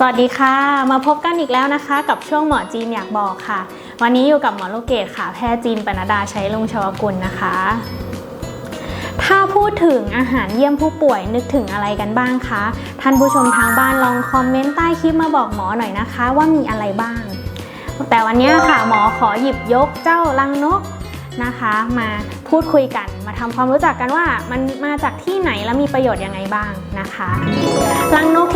สวัสดีค่ะ มาพบกันอีกแล้วนะคะ กับช่วงหมอจีนอยากบอกค่ะ วันนี้อยู่กับหมอลูกเกดค่ะ แพทย์จีนปนดาใช้ลุงชวกุลนะคะ ถ้าพูดถึงอาหารเยี่ยมผู้ป่วยนึกถึงอะไรกันบ้างคะท่านผู้ชมทางบ้านลองคอมเมนต์ใต้คลิปมาบอกหมอหน่อยนะคะ ว่ามีอะไรบ้าง แต่วันนี้ค่ะหมอขอหยิบยกเจ้าลังนกนะคะ มาพูดคุยกันมาทำความรู้จักกันว่ามันมาจากที่ไหนและมีประโยชน์ยังไงบ้างนะคะ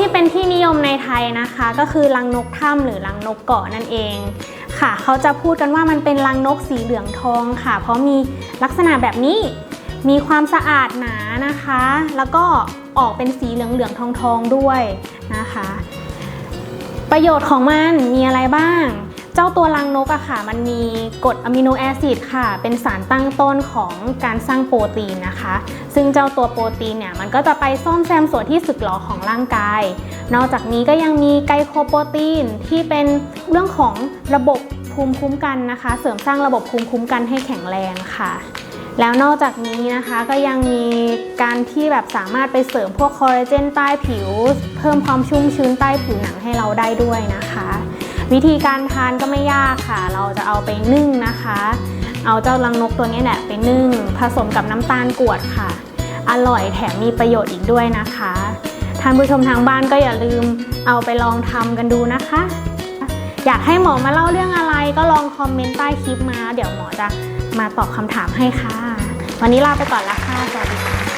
ที่เป็นที่นิยมในไทยนะคะ ก็คือลังนกถ้ำหรือลังนกเกาะนั่นเองค่ะ เขาจะพูดกันว่ามันเป็นลังนกสีเหลืองทองค่ะ เพราะมีลักษณะแบบนี้ มีความสะอาดหนานะคะ แล้วก็ออกเป็นสีเหลืองเหลืองทองทองด้วยนะคะ ประโยชน์ของมันมีอะไรบ้าง เจ้าตัวรังนกอะค่ะ มันมีกรดอะมิโนแอซิดค่ะ เป็นสารตั้งต้นของการสร้างโปรตีนนะคะ ซึ่งเจ้าตัวโปรตีนเนี่ยมันก็จะไปซ่อมแซมส่วนที่สึกหรอของร่างกาย นอกจากนี้ก็ยังมีไกลโคโปรตีนที่เป็นเรื่องของระบบภูมิคุ้มกันนะคะ เสริมสร้างระบบภูมิคุ้มกันให้แข็งแรงค่ะแล้วนอกจากนี้นะคะก็ยังมีการที่แบบสามารถไปเสริมพวกคอลลาเจนใต้ผิว เพิ่มความชุ่มชื้นใต้ผิวหนังให้เราได้ด้วยนะคะ วิธีการทานก็ไม่ยากค่ะ เราจะเอาไปนึ่งนะคะ เอาเจ้ารังนกตัวนี้แหละไปนึ่ง ผสมกับน้ำตาลกวดค่ะ อร่อยแถมมีประโยชน์อีกด้วยนะคะ ท่านผู้ชมทางบ้านก็อย่าลืมเอาไปลองทำกันดูนะคะ อยากให้หมอมาเล่าเรื่องอะไรก็ลองคอมเมนต์ใต้คลิปมา เดี๋ยวหมอจะมาตอบคำถามให้ค่ะ วันนี้ลาไปก่อนละค่ะ สวัสดีค่ะ